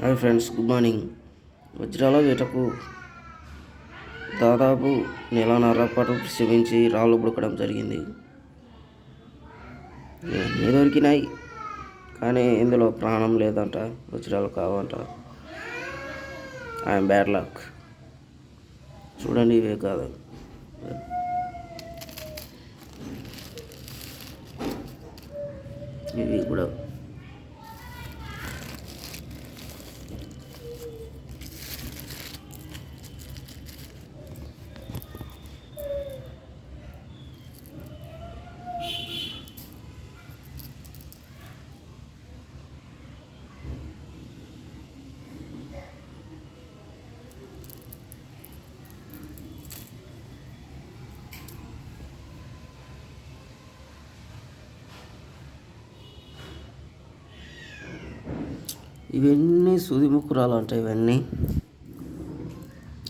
Hi friends good morning. వజ్రాల వేటకు దాదాపు నెలన్నర పాటు శ్రమించి రాళ్ళు పుడకడం జరిగింది. ఇవన్నీ దొరికినాయి కానీ ఇందులో ప్రాణం లేదంట వజ్రాలు కావంట. I'm bad luck. చూడండి ఇవే కాదు. ఇవి కూడా ఇవన్నీ సూది ముక్కురాలు అంటాయి ఇవన్నీ.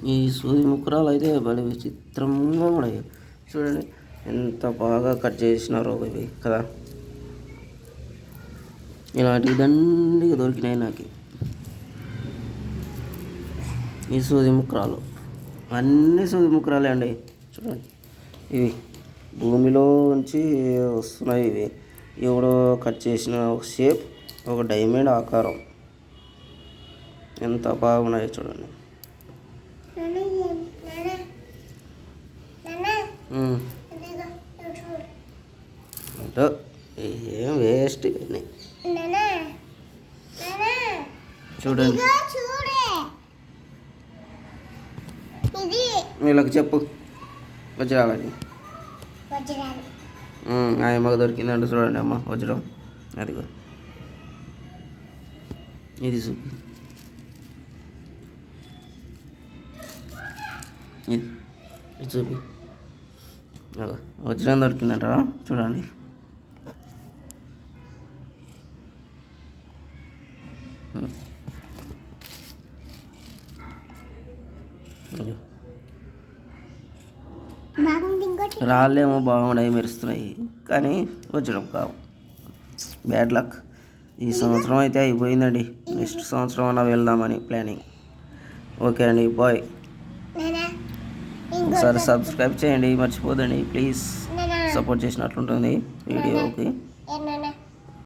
ఈ సూది ముక్కురాలు అయితే భలే విచిత్రంగా ఉన్నాయి. చూడండి ఎంత బాగా కట్ చేసినారో ఇవి కదా. ఇలాంటి దండిగా దొరికినాయి నాకు. ఈ సూది ముక్కరాలు. అన్ని సూది ముక్కరాలే అండి. చూడండి. ఇవి భూమిలో నుంచి వస్తున్నాయి ఇవి. ఎవడో కట్ చేసిన ఒక షేప్ ఒక డైమండ్ ఆకారం. ఎంత బాగున్నాయో చూడండి. ఏం వేస్ట్ ఇవన్నీ. చూడండి. వీళ్ళకి చెప్పు. వజ్రాలని. వజ్రాలు. ఉమ్, ఆ అమ్మకు దొరికిందంటే చూడండి అమ్మ వజ్రం. అదిగో. ఇది చూపి ఇది చూపి. వజ్రం దొరికిందంట చూడండి. రాలేమో రాళ్ళేమో బాగున్నాయి మెరుస్తున్నాయి కానీ వజ్రం కావు. బ్యాడ్ లక్ ఈ సంవత్సరం అయితే అయిపోయిందండి. నెక్స్ట్ సంవత్సరం అన్నా వెళ్దామని ప్లానింగ్ ఓకే అండి బాయ్ ఒకసారి సబ్స్క్రైబ్ చేయండి మర్చిపోదండి. ప్లీజ్ సపోర్ట్ చేసినట్లుంటుంది వీడియోకి.